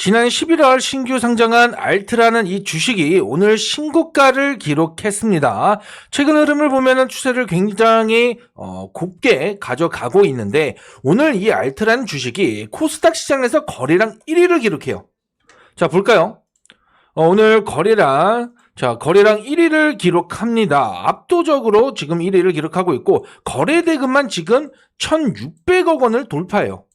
지난 11월 신규 상장한 알트라는 이 주식이 오늘 신고가를 기록했습니다. 최근 흐름을 보면 추세를 굉장히 어, 곱게 가져가고 있는데 오늘 이 알트라는 주식이 코스닥 시장에서 거래량 1위를 기록해요. 자 볼까요? 어, 오늘 거래량 자 거래량 1위를 기록합니다. 압도적으로 지금 1위를 기록하고 있고 거래 대금만 지금 1,600억 원을 돌파해요.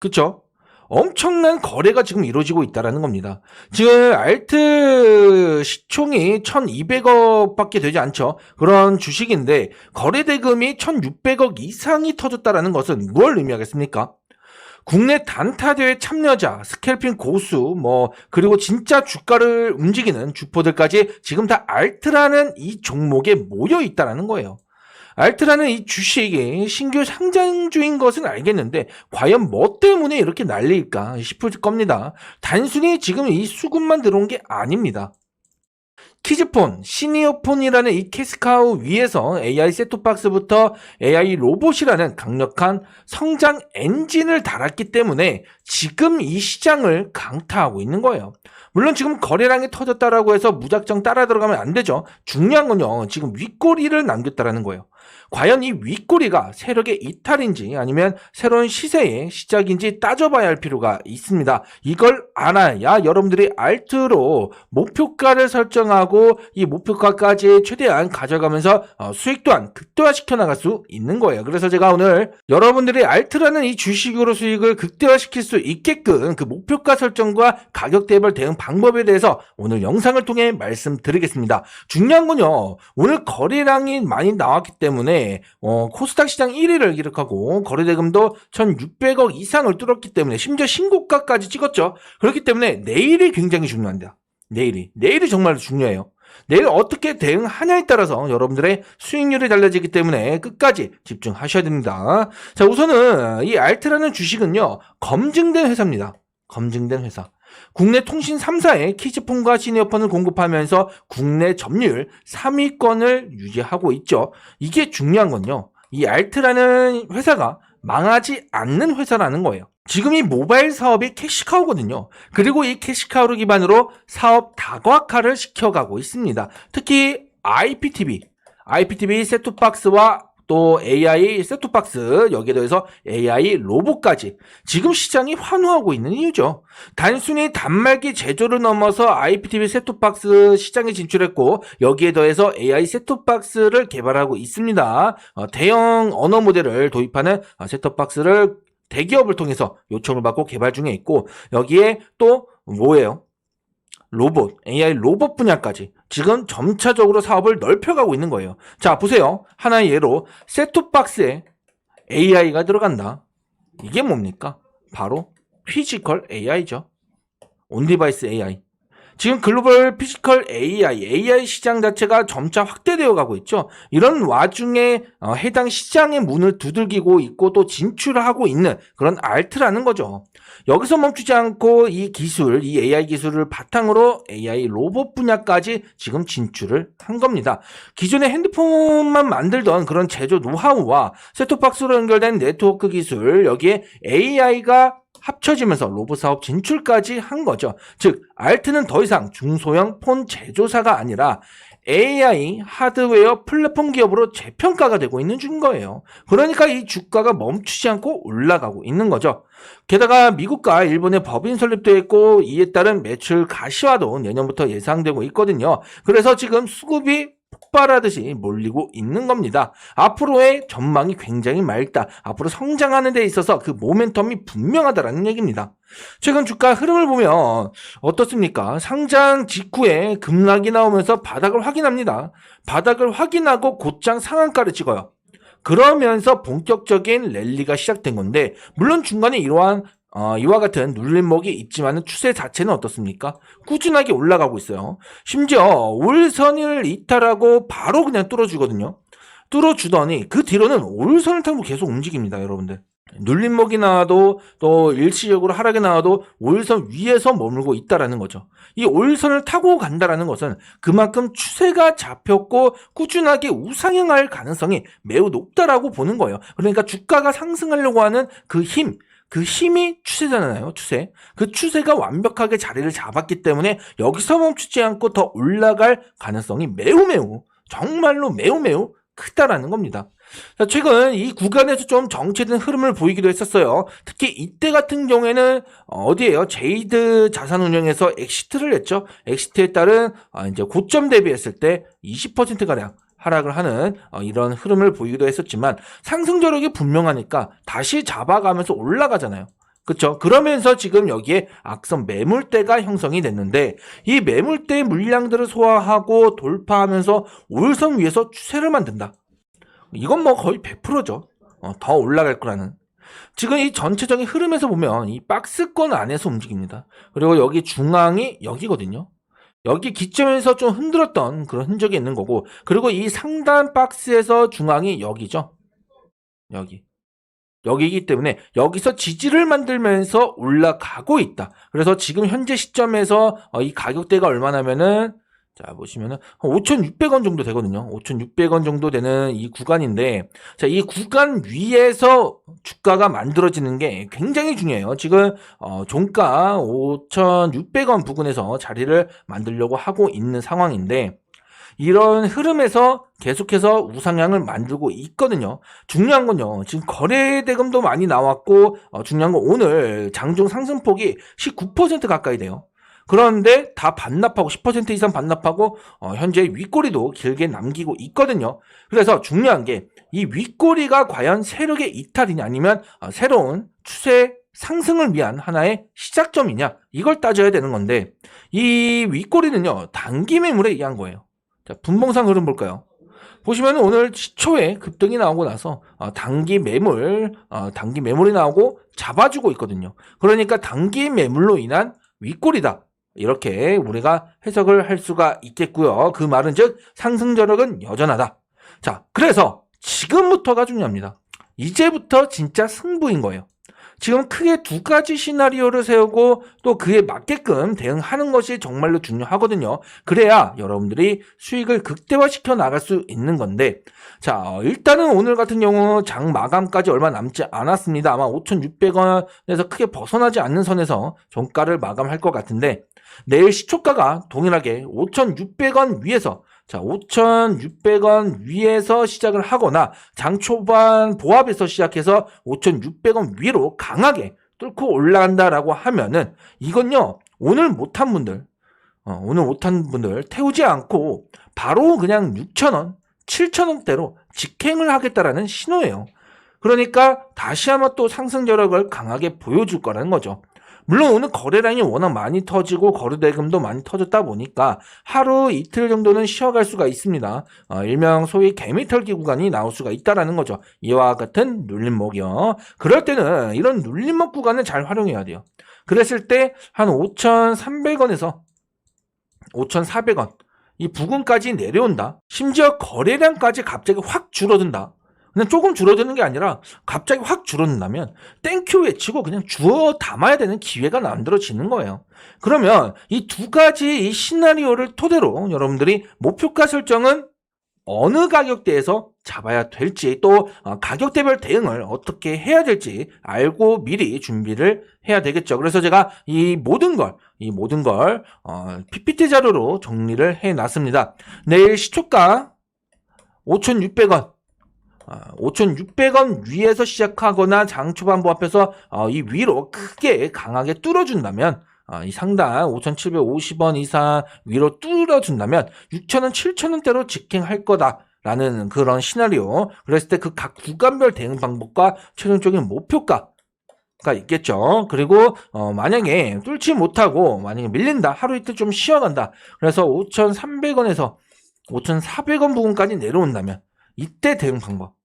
그쵸? 엄청난 거래가 지금 이루어지고 있다라는 겁니다. 지금 알트 시총이 1200억 밖에 되지 않죠. 그런 주식인데 거래 대금이 1600억 이상이 터졌다라는 것은 뭘 의미하겠습니까? 국내 단타 대회 참여자, 스캘핑 고수, 뭐 그리고 진짜 주가를 움직이는 주포들까지 지금 다 알트라는 이 종목에 모여 있다라는 거예요. 알트라는 이 주식이 신규 상장주인 것은 알겠는데 과연 뭐 때문에 이렇게 난리일까 싶을 겁니다. 단순히 지금 이 수급만 들어온 게 아닙니다. 키즈폰, 시니어폰이라는 이 캐스카우 위에서 AI 셋톱박스부터 AI 로봇이라는 강력한 성장 엔진을 달았기 때문에 지금 이 시장을 강타하고 있는 거예요. 물론 지금 거래량이 터졌다라고 해서 무작정 따라 들어가면 안 되죠. 중요한 건요. 지금 윗꼬리를 남겼다라는 거예요. 과연 이 윗꼬리가 세력의 이탈인지 아니면 새로운 시세의 시작인지 따져봐야 할 필요가 있습니다. 이걸 알아야 여러분들이 알트로 목표가를 설정하고 이 목표가까지 최대한 가져가면서 어, 수익 또한 극대화시켜 나갈 수 있는 거예요. 그래서 제가 오늘 여러분들이 알트라는 이 주식으로 수익을 극대화시킬 수 있게끔 그 목표가 설정과 가격 대별 대응 방법에 대해서 오늘 영상을 통해 말씀드리겠습니다. 중요한 건요. 오늘 거래량이 많이 나왔기 때문에 어, 코스닥 시장 1위를 기록하고 거래대금도 1,600억 이상을 뚫었기 때문에 심지어 신고가까지 찍었죠. 그렇기 때문에 내일이 굉장히 중요합니다. 내일이. 내일이 정말 중요해요. 내일 어떻게 대응하냐에 따라서 여러분들의 수익률이 달라지기 때문에 끝까지 집중하셔야 됩니다. 자, 우선은 이 알트라는 주식은요, 검증된 회사입니다. 검증된 회사. 국내 통신 3사에 키즈폰과 시니어폰을 공급하면서 국내 점유율 3위권을 유지하고 있죠. 이게 중요한 건요. 이 알트라는 회사가 망하지 않는 회사라는 거예요. 지금 이 모바일 사업이 캐시카우거든요. 그리고 이 캐시카우를 기반으로 사업 다각화를 시켜가고 있습니다. 특히 IPTV, IPTV 셋톱박스와 또 AI 셋톱박스 여기에 더해서 AI 로봇까지 지금 시장이 환호하고 있는 이유죠. 단순히 단말기 제조를 넘어서 IPTV 셋톱박스 시장에 진출했고 여기에 더해서 AI 셋톱박스를 개발하고 있습니다. 어, 대형 언어 모델을 도입하는 어, 셋톱박스를 대기업을 통해서 요청을 받고 개발 중에 있고 여기에 또 뭐예요? 로봇, AI 로봇 분야까지 지금 점차적으로 사업을 넓혀가고 있는 거예요. 자, 보세요. 하나의 예로 셋톱박스에 AI가 들어간다. 이게 뭡니까? 바로 피지컬 AI죠. 온디바이스 AI. 지금 글로벌 피지컬 AI, AI 시장 자체가 점차 확대되어 가고 있죠. 이런 와중에 어, 해당 시장의 문을 두들기고 있고 또 진출하고 있는 그런 알트라는 거죠. 여기서 멈추지 않고 이 기술, 이 AI 기술을 바탕으로 AI 로봇 분야까지 지금 진출을 한 겁니다. 기존의 핸드폰만 만들던 그런 제조 노하우와 셋톱박스로 연결된 네트워크 기술, 여기에 AI가 합쳐지면서 로봇 사업 진출까지 한 거죠. 즉, 알트는 더 이상 중소형 폰 제조사가 아니라 AI 하드웨어 플랫폼 기업으로 재평가가 되고 있는 중인 거예요. 그러니까 이 주가가 멈추지 않고 올라가고 있는 거죠. 게다가 미국과 일본의 법인 설립도 했고 이에 따른 매출 가시화도 내년부터 예상되고 있거든요. 그래서 지금 수급이 폭발하듯이 몰리고 있는 겁니다. 앞으로의 전망이 굉장히 맑다. 앞으로 성장하는 데 있어서 그 모멘텀이 분명하다라는 얘기입니다. 최근 주가 흐름을 보면 어떻습니까? 상장 직후에 급락이 나오면서 바닥을 확인합니다. 바닥을 확인하고 곧장 상한가를 찍어요. 그러면서 본격적인 랠리가 시작된 건데 물론 중간에 이러한 어, 이와 같은 눌림목이 있지만 추세 자체는 어떻습니까? 꾸준하게 올라가고 있어요. 심지어 올선을 이탈하고 바로 그냥 뚫어주거든요. 뚫어주더니 그 뒤로는 올선을 타고 계속 움직입니다, 여러분들. 눌림목이 나와도 또 일시적으로 하락이 나와도 올선 위에서 머물고 있다라는 거죠. 이 올선을 타고 간다라는 것은 그만큼 추세가 잡혔고 꾸준하게 우상향할 가능성이 매우 높다라고 보는 거예요. 그러니까 주가가 상승하려고 하는 그 힘, 그 힘이 추세잖아요, 추세. 그 추세가 완벽하게 자리를 잡았기 때문에 여기서 멈추지 않고 더 올라갈 가능성이 매우 매우, 정말로 매우 매우 크다라는 겁니다. 자, 최근 이 구간에서 좀 정체된 흐름을 보이기도 했었어요. 특히 이때 같은 경우에는 어, 어디에요? 제이드 자산운용에서 엑시트를 했죠. 엑시트에 따른 아, 이제 고점 대비했을 때 20% 가량 하락을 하는 어, 이런 흐름을 보이기도 했었지만 상승 저력이 분명하니까 다시 잡아가면서 올라가잖아요. 그렇죠. 그러면서 지금 여기에 악성 매물대가 형성이 됐는데 이 매물대 물량들을 소화하고 돌파하면서 올선 위에서 추세를 만든다. 이건 뭐 거의 100%죠. 어, 더 올라갈 거라는. 지금 이 전체적인 흐름에서 보면 이 박스권 안에서 움직입니다. 그리고 여기 중앙이 여기거든요. 여기 기점에서 좀 흔들었던 그런 흔적이 있는 거고, 그리고 이 상단 박스에서 중앙이 여기죠. 여기. 여기이기 때문에 여기서 지지를 만들면서 올라가고 있다. 그래서 지금 현재 시점에서 어, 이 가격대가 얼마냐면은 자 보시면은 5,600원 정도 되거든요. 5,600원 정도 되는 이 구간인데 자 이 구간 위에서 주가가 만들어지는 게 굉장히 중요해요. 지금 어, 종가 5,600원 부근에서 자리를 만들려고 하고 있는 상황인데 이런 흐름에서 계속해서 우상향을 만들고 있거든요. 중요한 건요. 지금 거래 대금도 많이 나왔고 어, 중요한 건 오늘 장중 상승폭이 19% 가까이 돼요. 그런데 다 반납하고 10% 이상 반납하고 어, 현재 윗꼬리도 길게 남기고 있거든요. 그래서 중요한 게 이 윗꼬리가 과연 세력의 이탈이냐 아니면 어, 새로운 추세 상승을 위한 하나의 시작점이냐 이걸 따져야 되는 건데 이 윗꼬리는요 단기 매물에 의한 거예요. 자 분봉상 흐름 볼까요? 보시면 오늘 시초에 급등이 나오고 나서 어, 단기 매물, 어, 단기 매물이 나오고 잡아주고 있거든요. 그러니까 단기 매물로 인한 윗골이다. 이렇게 우리가 해석을 할 수가 있겠고요. 그 말은 즉 상승 저력은 여전하다. 자, 그래서 지금부터가 중요합니다. 이제부터 진짜 승부인 거예요. 지금 크게 두 가지 시나리오를 세우고 또 그에 맞게끔 대응하는 것이 정말로 중요하거든요. 그래야 여러분들이 수익을 극대화시켜 나갈 수 있는 건데, 자, 어, 일단은 오늘 같은 경우 장 마감까지 얼마 남지 않았습니다. 아마 5,600원에서 크게 벗어나지 않는 선에서 종가를 마감할 것 같은데, 내일 시초가가 동일하게 5,600원 위에서 자, 5,600원 위에서 시작을 하거나 장 초반 보합에서 시작해서 5,600원 위로 강하게 뚫고 올라간다라고 하면은 이건요, 오늘 못한 분들, 어, 오늘 못한 분들 태우지 않고 바로 그냥 6,000원, 7,000원대로 직행을 하겠다라는 신호예요. 그러니까 다시 한번 또 상승 저력을 강하게 보여줄 거라는 거죠. 물론 오늘 거래량이 워낙 많이 터지고 거래대금도 많이 터졌다 보니까 하루 이틀 정도는 쉬어갈 수가 있습니다. 어, 일명 소위 개미털기 구간이 나올 수가 있다라는 거죠. 이와 같은 눌림목이요. 그럴 때는 이런 눌림목 구간을 잘 활용해야 돼요. 그랬을 때 한 5,300원에서 5,400원 이 부근까지 내려온다. 심지어 거래량까지 갑자기 확 줄어든다. 그냥 조금 줄어드는 게 아니라 갑자기 확 줄어든다면 땡큐 외치고 그냥 주워 담아야 되는 기회가 만들어지는 거예요. 그러면 이 두 가지 이 시나리오를 토대로 여러분들이 목표가 설정은 어느 가격대에서 잡아야 될지 또 어, 가격대별 대응을 어떻게 해야 될지 알고 미리 준비를 해야 되겠죠. 그래서 제가 이 모든 걸, 이 모든 걸 어, PPT 자료로 정리를 해놨습니다. 내일 시초가 5,600원, 5,600원 위에서 시작하거나 장 초반 보합해서 어, 이 위로 크게 강하게 뚫어준다면 어, 이 상단 5,750원 이상 위로 뚫어준다면 6,000원, 7,000원대로 직행할 거다 라는 그런 시나리오. 그랬을 때 그 각 구간별 대응 방법과 최종적인 목표가 가 있겠죠. 그리고 어, 만약에 뚫지 못하고 만약에 밀린다, 하루 이틀 좀 쉬어간다. 그래서 5,300원에서 5,400원 부분까지 내려온다면 이때 대응 방법.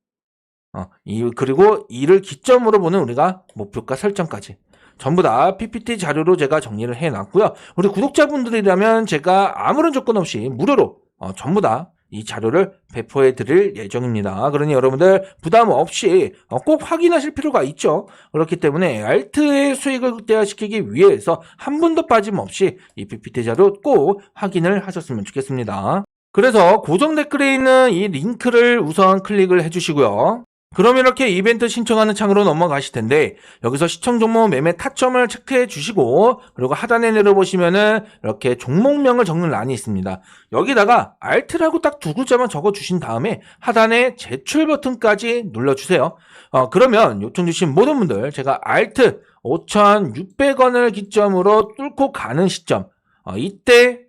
어, 이 그리고 이를 기점으로 보는 우리가 목표가 설정까지 전부 다 PPT 자료로 제가 정리를 해놨고요. 우리 구독자분들이라면 제가 아무런 조건 없이 무료로 어, 전부 다 이 자료를 배포해 드릴 예정입니다. 그러니 여러분들 부담 없이 어, 꼭 확인하실 필요가 있죠. 그렇기 때문에 알트의 수익을 극대화시키기 위해서 한 분도 빠짐없이 이 PPT 자료 꼭 확인을 하셨으면 좋겠습니다. 그래서 고정 댓글에 있는 이 링크를 우선 클릭을 해주시고요. 그럼 이렇게 이벤트 신청하는 창으로 넘어가실 텐데 여기서 시청 종목 매매 타점을 체크해 주시고 그리고 하단에 내려보시면은 이렇게 종목명을 적는 란이 있습니다. 여기다가 Alt라고 딱 두 글자만 적어 주신 다음에 하단에 제출 버튼까지 눌러 주세요. 어, 그러면 요청 주신 모든 분들 제가 Alt 5,600원을 기점으로 뚫고 가는 시점 어, 이때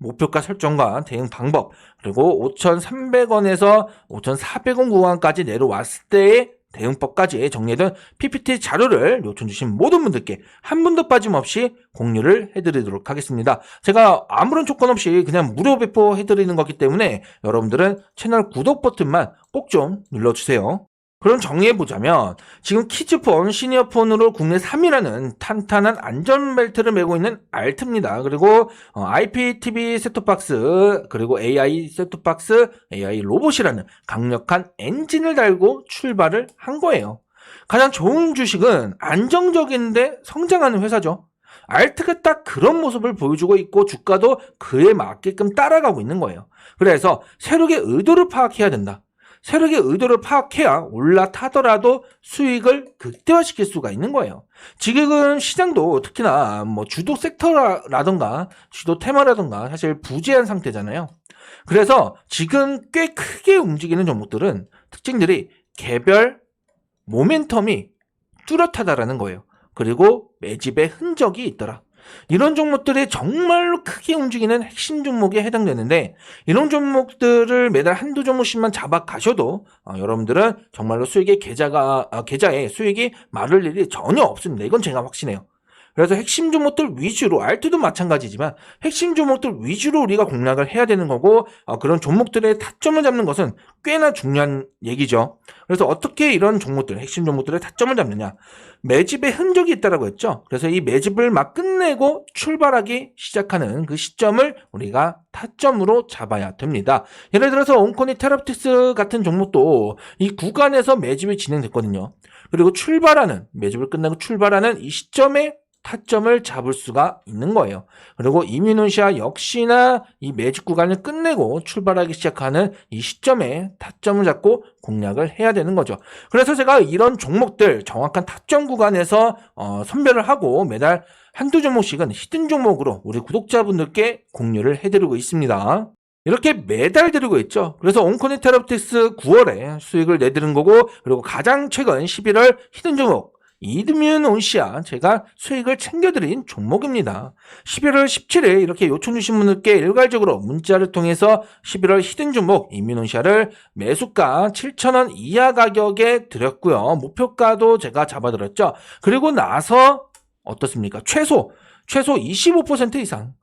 목표가 설정과 대응 방법 그리고 5,300원에서 5,400원 구간까지 내려왔을 때의 대응법까지 정리된 PPT 자료를 요청 주신 모든 분들께 한 분도 빠짐없이 공유를 해드리도록 하겠습니다. 제가 아무런 조건 없이 그냥 무료 배포해드리는 거기 때문에 여러분들은 채널 구독 버튼만 꼭 좀 눌러주세요. 그럼 정리해보자면 지금 키즈폰, 시니어폰으로 국내 3위라는 탄탄한 안전벨트를 메고 있는 알트입니다. 그리고 어, IPTV 셋톱박스 그리고 AI 셋톱박스, AI 로봇이라는 강력한 엔진을 달고 출발을 한 거예요. 가장 좋은 주식은 안정적인데 성장하는 회사죠. 알트가 딱 그런 모습을 보여주고 있고 주가도 그에 맞게끔 따라가고 있는 거예요. 그래서 세력의 의도를 파악해야 된다. 세력의 의도를 파악해야 올라타더라도 수익을 극대화시킬 수가 있는 거예요. 지금 시장도 특히나 뭐 주도 섹터라던가 주도 테마라던가 사실 부재한 상태잖아요. 그래서 지금 꽤 크게 움직이는 종목들은 특징들이 개별 모멘텀이 뚜렷하다라는 거예요. 그리고 매집의 흔적이 있더라. 이런 종목들이 정말로 크게 움직이는 핵심 종목에 해당되는데 이런 종목들을 매달 한두 종목씩만 잡아 가셔도 어, 여러분들은 정말로 수익의 계좌가 아, 계좌에 수익이 마를 일이 전혀 없습니다. 이건 제가 확신해요. 그래서 핵심 종목들 위주로 알트도 마찬가지지만 핵심 종목들 위주로 우리가 공략을 해야 되는 거고 어, 그런 종목들의 타점을 잡는 것은 꽤나 중요한 얘기죠. 그래서 어떻게 이런 종목들 핵심 종목들의 타점을 잡느냐 매집의 흔적이 있다라고 했죠. 그래서 이 매집을 막 끝내고 출발하기 시작하는 그 시점을 우리가 타점으로 잡아야 됩니다. 예를 들어서 온코니 테라프티스 같은 종목도 이 구간에서 매집이 진행됐거든요. 그리고 출발하는 매집을 끝내고 출발하는 이 시점에 타점을 잡을 수가 있는 거예요. 그리고 이민훈시아 역시나 이 매직 구간을 끝내고 출발하기 시작하는 이 시점에 타점을 잡고 공략을 해야 되는 거죠. 그래서 제가 이런 종목들 정확한 타점 구간에서 어, 선별을 하고 매달 한두 종목씩은 히든 종목으로 우리 구독자분들께 공유를 해드리고 있습니다. 이렇게 매달 드리고 있죠. 그래서 온코니 테라프틱스 9월에 수익을 내드린 거고, 그리고 가장 최근 11월 히든 종목, 이드뮤 온시아 제가 수익을 챙겨드린 종목입니다. 11월 17일 이렇게 요청 주신 분들께 일괄적으로 문자를 통해서 11월 히든 종목 이민온시아를 매수가 7,000원 이하 가격에 드렸고요. 목표가도 제가 잡아드렸죠. 그리고 나서 어떻습니까? 최소 최소 25% 이상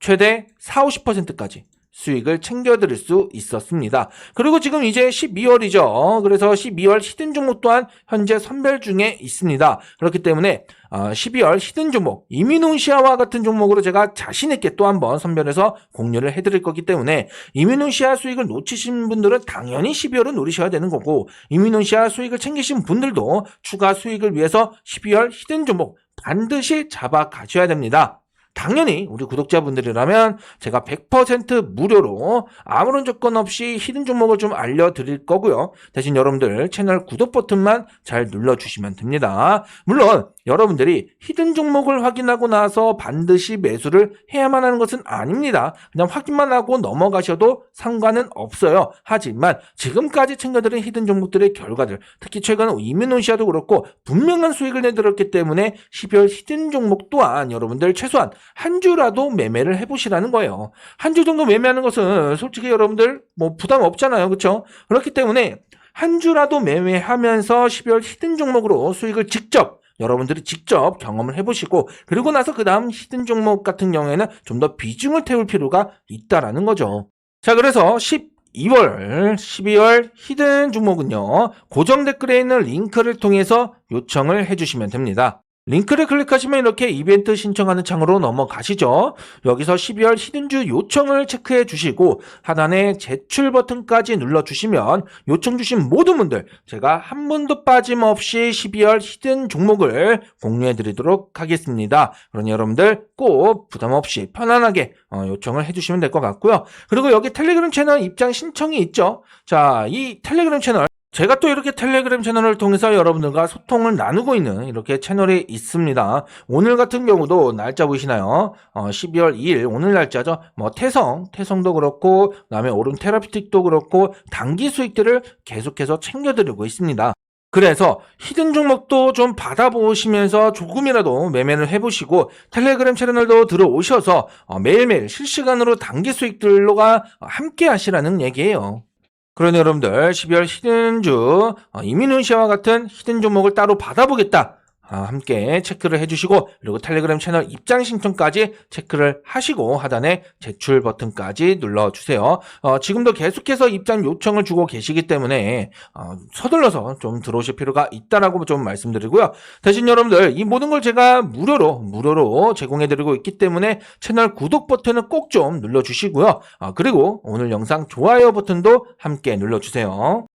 최대 4, 50%까지 수익을 챙겨드릴 수 있었습니다. 그리고 지금 이제 12월이죠. 그래서 12월 히든 종목 또한 현재 선별 중에 있습니다. 그렇기 때문에 12월 히든 종목, 이민훈시아와 같은 종목으로 제가 자신 있게 또 한번 선별해서 공유를 해드릴 거기 때문에 이민훈시아 수익을 놓치신 분들은 당연히 12월은 노리셔야 되는 거고 이민훈시아 수익을 챙기신 분들도 추가 수익을 위해서 12월 히든 종목 반드시 잡아 가셔야 됩니다. 당연히 우리 구독자분들이라면 제가 100% 무료로 아무런 조건 없이 히든 종목을 좀 알려드릴 거고요. 대신 여러분들 채널 구독 버튼만 잘 눌러주시면 됩니다. 물론 여러분들이 히든 종목을 확인하고 나서 반드시 매수를 해야만 하는 것은 아닙니다. 그냥 확인만 하고 넘어가셔도 상관은 없어요. 하지만 지금까지 챙겨드린 히든 종목들의 결과들, 특히 최근 이민온시아도 그렇고 분명한 수익을 내들었기 때문에 12월 히든 종목 또한 여러분들 최소한 한 주라도 매매를 해보시라는 거예요. 한 주 정도 매매하는 것은 솔직히 여러분들 뭐 부담 없잖아요. 그렇죠? 그렇기 때문에 한 주라도 매매하면서 12월 히든 종목으로 수익을 직접 여러분들이 직접 경험을 해보시고 그리고 나서 그 다음 히든 종목 같은 경우에는 좀 더 비중을 태울 필요가 있다라는 거죠. 자 그래서 12월, 12월 히든 종목은요 고정 댓글에 있는 링크를 통해서 요청을 해주시면 됩니다. 링크를 클릭하시면 이렇게 이벤트 신청하는 창으로 넘어가시죠. 여기서 12월 히든주 요청을 체크해 주시고 하단에 제출 버튼까지 눌러 주시면 요청 주신 모든 분들 제가 한 분도 빠짐없이 12월 히든 종목을 공유해 드리도록 하겠습니다. 그러니 여러분들 꼭 부담 없이 편안하게 어, 요청을 해 주시면 될 것 같고요. 그리고 여기 텔레그램 채널 입장 신청이 있죠. 자, 이 텔레그램 채널 제가 또 이렇게 텔레그램 채널을 통해서 여러분들과 소통을 나누고 있는 이렇게 채널이 있습니다. 오늘 같은 경우도 날짜 보이시나요? 어, 12월 2일 오늘 날짜죠. 뭐 태성, 태성도 그렇고 그다음에 오름 테라피틱도 그렇고 단기 수익들을 계속해서 챙겨드리고 있습니다. 그래서 히든 종목도 좀 받아보시면서 조금이라도 매매를 해보시고 텔레그램 채널도 들어오셔서 어, 매일매일 실시간으로 단기 수익들과 함께 하시라는 얘기예요. 그러니 여러분들 12월 히든주 어, 이민훈 씨와 같은 히든 종목을 따로 받아보겠다. 아, 함께 체크를 해주시고 그리고 텔레그램 채널 입장 신청까지 체크를 하시고 하단에 제출 버튼까지 눌러주세요. 어, 지금도 계속해서 입장 요청을 주고 계시기 때문에 어, 서둘러서 좀 들어오실 필요가 있다라고 좀 말씀드리고요. 대신 여러분들 이 모든 걸 제가 무료로 무료로 제공해드리고 있기 때문에 채널 구독 버튼을 꼭좀 눌러주시고요. 아, 그리고 오늘 영상 좋아요 버튼도 함께 눌러주세요.